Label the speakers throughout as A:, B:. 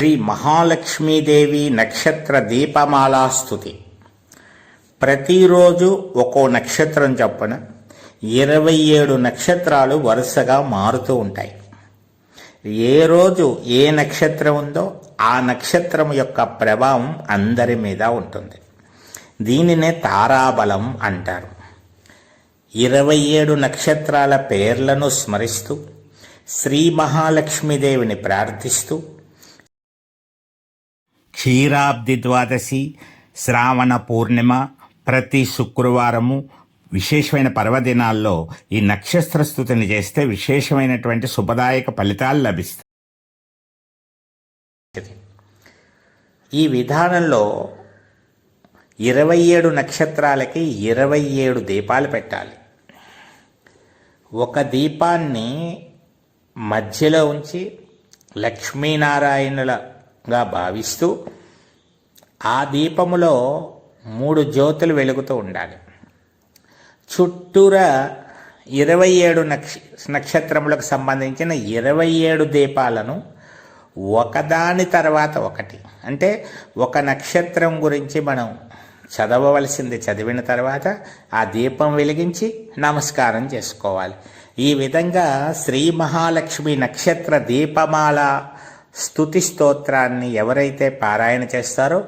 A: శ్రీ మహాలక్ష్మీదేవి నక్షత్ర దీపమాలా స్థుతి ప్రతిరోజు ఒక్కో నక్షత్రం చొప్పున ఇరవై ఏడు నక్షత్రాలు వరుసగా మారుతూ ఉంటాయి. ఏ రోజు ఏ నక్షత్రం ఉందో ఆ నక్షత్రం యొక్క ప్రభావం అందరి మీద ఉంటుంది. దీనినే తారాబలం అంటారు. ఇరవై ఏడు నక్షత్రాల పేర్లను స్మరిస్తూ శ్రీ మహాలక్ష్మీదేవిని ప్రార్థిస్తూ క్షీరాబ్ది ద్వాదశి శ్రావణ పూర్ణిమ ప్రతి శుక్రవారము విశేషమైన పర్వదినాల్లో ఈ నక్షత్ర స్థుతిని చేస్తే విశేషమైనటువంటి శుభదాయక ఫలితాలు లభిస్తాయి. ఈ విధానంలో ఇరవై ఏడు నక్షత్రాలకి ఇరవై ఏడు దీపాలు పెట్టాలి. ఒక దీపాన్ని మధ్యలో ఉంచి లక్ష్మీనారాయణుల గా భావిస్తూ ఆ దీపములో మూడు జ్యోతులు వెలుగుతూ ఉండాలి. చుట్టూరా ఇరవై ఏడు నక్ష నక్షత్రములకు సంబంధించిన ఇరవై ఏడు దీపాలను ఒకదాని తర్వాత ఒకటి. అంటే ఒక నక్షత్రం గురించి మనం చదవవలసింది చదివిన తర్వాత ఆ దీపం వెలిగించి నమస్కారం చేసుకోవాలి. ఈ విధంగా శ్రీ మహాలక్ష్మి నక్షత్ర దీపమాల స్థుతి స్తోత్రాన్ని ఎవరైతే పారాయణ చేస్తారో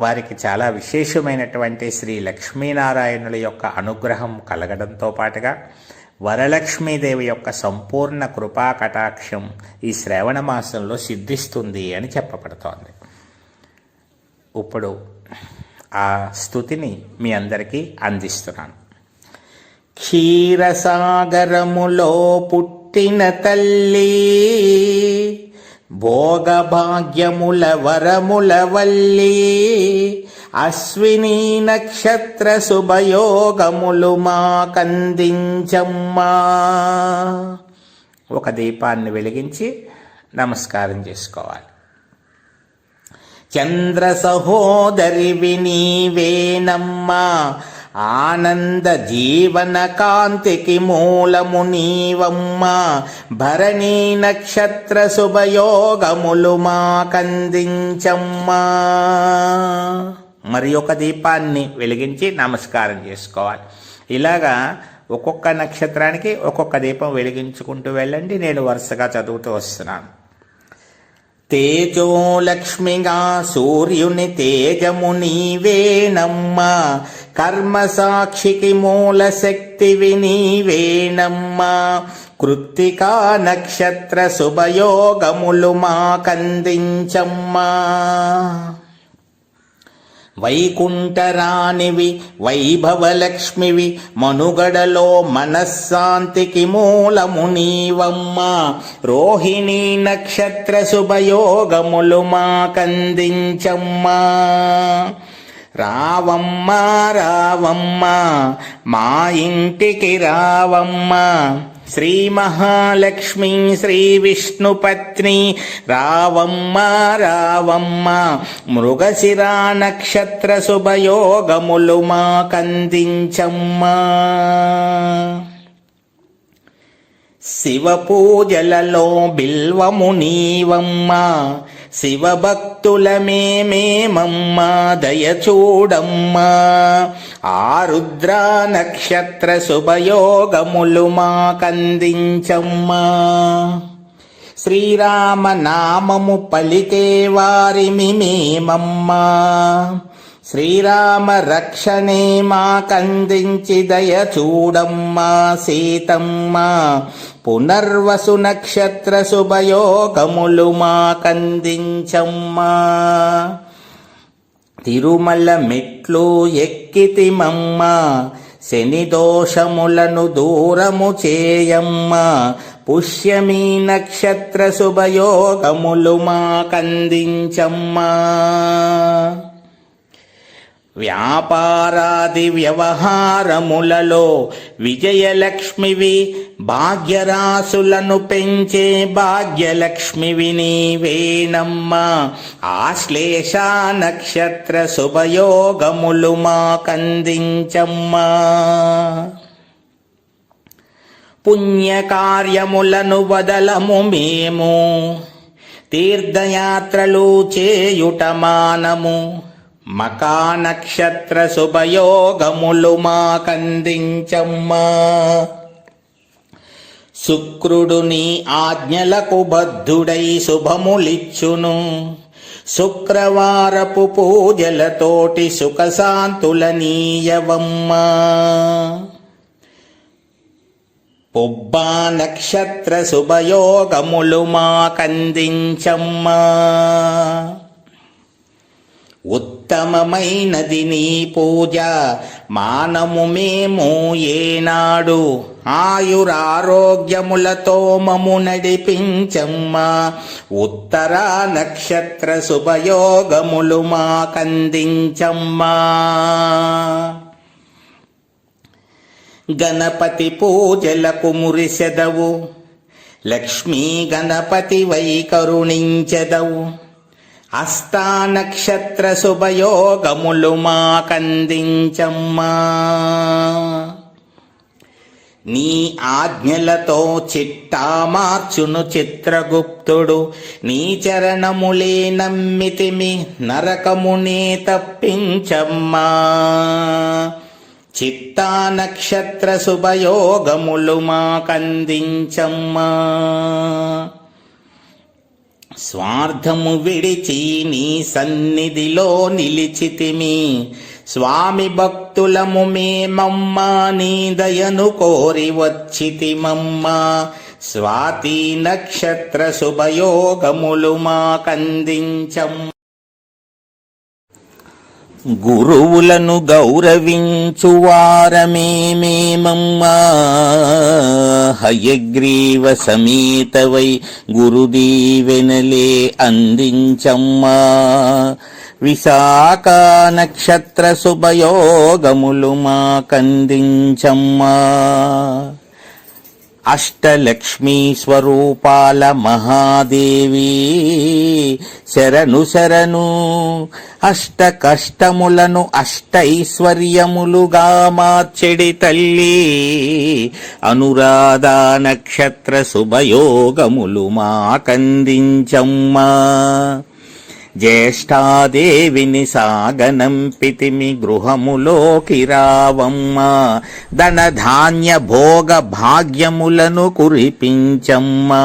A: వారికి చాలా విశేషమైనటువంటి శ్రీ లక్ష్మీనారాయణుల యొక్క అనుగ్రహం కలగడంతో పాటుగా వరలక్ష్మీదేవి యొక్క సంపూర్ణ కృపా కటాక్షం ఈ శ్రావణ మాసంలో సిద్ధిస్తుంది అని చెప్పబడుతోంది. ఇప్పుడు ఆ స్థుతిని మీ అందరికీ అందిస్తున్నాను. క్షీరసాగరములో పుట్టిన తల్లి. భోగభాగ్యముల వరముల వల్లి. అశ్విని నక్షత్ర శుభయోగములు మాకందించమ్మా. ఒక దీపాన్ని వెలిగించి నమస్కారం చేసుకోవాలి. చంద్ర సహోదరి వినీవేనమ్మా ఆనంద జీవన కాంతికి మూలము నీవమ్మా భరణీ నక్షత్ర శుభయోగములు మాకందించమ్మా. మరి ఒక దీపాన్ని వెలిగించి నమస్కారం చేసుకోవాలి. ఇలాగా ఒక్కొక్క నక్షత్రానికి ఒక్కొక్క దీపం వెలిగించుకుంటూ వెళ్ళండి. నేను వరుసగా చదువుతూ వస్తున్నాను. తేజోలక్ష్మిగా సూర్యుని తేజము నీవేనమ్మా. కర్మ సాక్షికి మూల శక్తివి నీవేనమ్మా. కృత్తికా నక్షత్ర శుభయోగములు మాకందించమ్మా. వైకుంఠరాణివి వైభవలక్ష్మివి మనుగడలో మనశ్శాంతికి మూలము నీవమ్మా రోహిణీ నక్షత్ర శుభయోగములు మాకందించమ్మా. రావమ్మా రావమ్మా మా ఇంటికి రావమ్మా. శ్రీ మహాలక్ష్మి శ్రీ విష్ణుపత్ని రావమ్మ రావమ్మ మృగశిరా నక్షత్ర శుభయోగములు మాకందించమ్మా శివ పూజలలో బిల్వము నీవమ్మా శివభక్తుల మేమేమమ్మా దయ చూడమ్మా ఆరుద్ర నక్షత్ర శుభయోగములు మాకందించమ్మా. శ్రీరామ నామము పలికే వారిమి మేమమ్మా. శ్రీరామ రక్షణే మాకందించి దయ చూడమ్మా సీతమ్మ. పునర్వసు నక్షత్ర శుభయోగములు మాకందించమ్మా తిరుమల మెట్లు ఎక్కితిమమ్మా. శని దోషములను దూరము చేయమ్మ. పుష్యమీ నక్షత్ర శుభయోగములు మాకందించమ్మా వ్యాపారాది వ్యవహారములలో విజయలక్ష్మివి భాగ్యరాశులను పెంచే భాగ్యలక్ష్మివి నీవేనమ్మ. ఆశ్లేష నక్షత్ర శుభయోగములు మాకందించమ్మా. పుణ్యకార్యములను వదలము మేము. తీర్థయాత్రలు చేయుటమానము మానము మకా నక్షత్ర శుభయోగములు మాకందించమ్మా శుక్రుడు నీ ఆజ్ఞలకు బద్ధుడై శుభములిచ్చును. శుక్రవారపు పూజలతోటి సుఖశాంతులనీయవమ్మా. పుబ్బా నక్షత్ర శుభయోగములు మాకందించమ్మా ఉత్తమమైనది నీ పూజ. మానము మేము ఏనాడు ఆయురారోగ్యములతో మము నడిపించమ్మా. ఉత్తర నక్షత్ర శుభయోగములు మాకందించమ్మా. గణపతి పూజలకు మురిసెదవు. లక్ష్మీ గణపతి వై కరుణించెదవు. అస్తానక్షత్ర శుభయోగములు మాకందించమ్మా నీ ఆజ్ఞలతో చిట్టా మార్చును చిత్రగుప్తుడు నీ చరణములే నమ్మితిమి నరకమునే తప్పించమ్మా. చిత్తా నక్షత్ర శుభయోగములు మాకందించమ్మా స్వార్థము విడిచి నీ సన్నిధిలో నిలిచితిమి. స్వామి భక్తులము మేమమ్మా నీ దయను కోరి వచ్చితిమమ్మా. స్వాతి నక్షత్ర శుభయోగములు మాకందించం గురువులను గౌరవించు వారమేమేమమ్మా హయగ్రీవ సమేతవై గురుదీవెనలే అందించమ్మా. విశాఖ నక్షత్ర శుభయోగములు మా కందించమ్మా స్వరూపాల మహాదేవి. శరణు శరణు అష్ట కష్టములను అష్టైశ్వర్యములుగా మార్చెడి తల్లి. అనురాధ నక్షత్ర శుభయోగములు మాకందించమ్మా. జ్యేష్ఠాదేవిని సాగనంపితిమి గృహములోకి రావమ్మ. ధనధాన్య భోగ భాగ్యములను కురిపించమ్మా.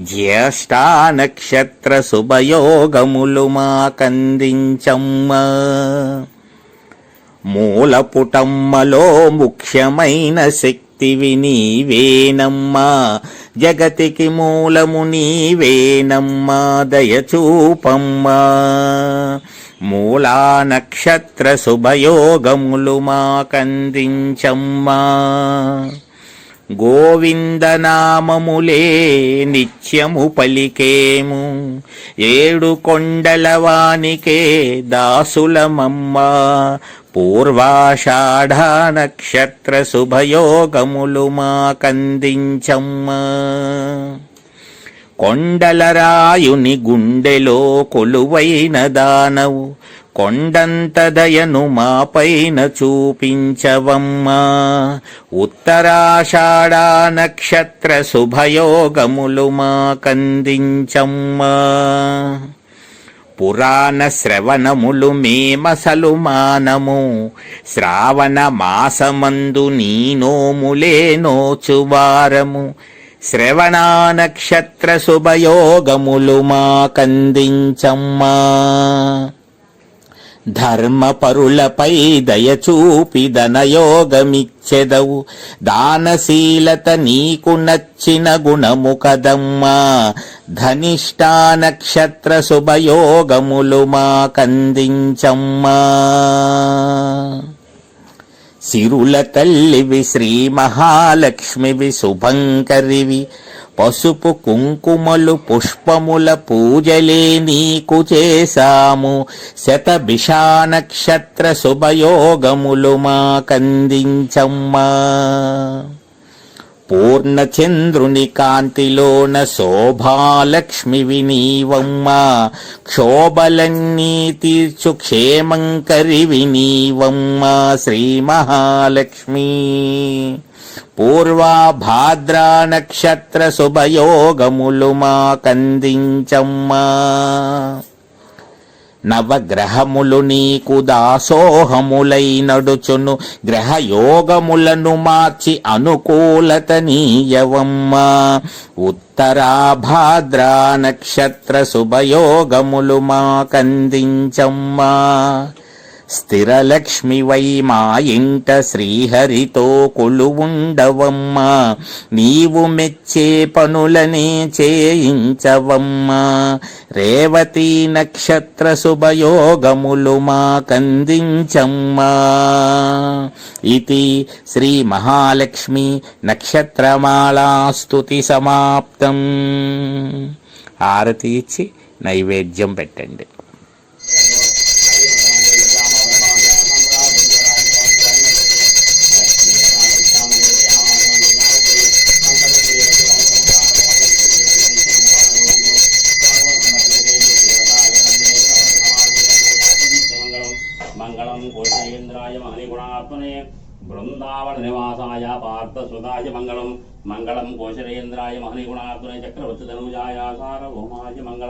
A: జ్యేష్ఠా నక్షత్ర శుభయోగములు మాకందించమ్మ. మూలపుటమ్మలో ముఖ్యమైన శక్తివి నీవేనమ్మా. జగతికి మూలము నీవేనమ్మా. దయచూపమ్మా. మూలా నక్షత్ర శుభయోగములు మాకందించమ్మా. గోవిందనామములే నిత్యము పలికేము. ఏడు కొండలవానికే దాసులమమ్మా. పూర్వాషాఢా నక్షత్ర శుభయోగములు మాకందించమ్మా కొండలరాయుని గుండెలో కొలువైన దానవు కొండంత దయను మాపైన చూపించవమ్మా. ఉత్తరాషాఢా నక్షత్ర శుభయోగములు మాకందించమ్మా పురాణ శ్రవణములు మేమసలు మానము. శ్రావణ మాసమందు నీ నోములే నోచువారము శ్రవణ నక్షత్ర శుభయోగములు మాకందించమ్మా. ధర్మపరులపై దయచూపి ధనయోగమిచ్చెదవు దానశీలత నీకు నచ్చిన గుణము కదమ్మా. ధనిష్టా నక్షత్ర శుభయోగములు మాకందించమ్మా. సిరుల తల్లివి శ్రీ మహాలక్ష్మివి శుభంకరివి. పసుపు కుంకుమలు పుష్పముల పూజలే నీకు చేశాము. శతభిషానక్షత్ర శుభయోగములు మాకందించమ్మా. పూర్ణచంద్రుని కాంతిలోన శోభాలక్ష్మివి వినీవమ్మా. క్షోభలన్నీ తీర్చు క్షేమంకరివి నీవమ్మా శ్రీ మహాలక్ష్మి. పూర్వాభాద్రా నక్షత్ర శుభయోగములు మాకందించమ్మా నవగ్రహములు నీకు దాసోహములై నడుచును గ్రహయోగములను మార్చి అనుకూలత నీయవమ్మా. ఉత్తరాభాద్రా నక్షత్ర శుభయోగములు మాకందించమ్మా స్థిరలక్ష్మి వై మా ఇంట శ్రీహరితో కొలువుండవమ్మా నీవు మెచ్చే పనులనే చేయించవమ్మా రేవతి నక్షత్ర శుభయోగములు మాకందించమ్మా ఇది శ్రీ మహాలక్ష్మి నక్షత్రమాళాస్తుతి సమాప్తం ఆరతి ఇచ్చి నైవేద్యం పెట్టండి.
B: మంగళం కోశరేంద్రాయ కోశలేంద్రాయ చక్రవర్తి ధనుజాయ సార్వభౌమాయ మంగళం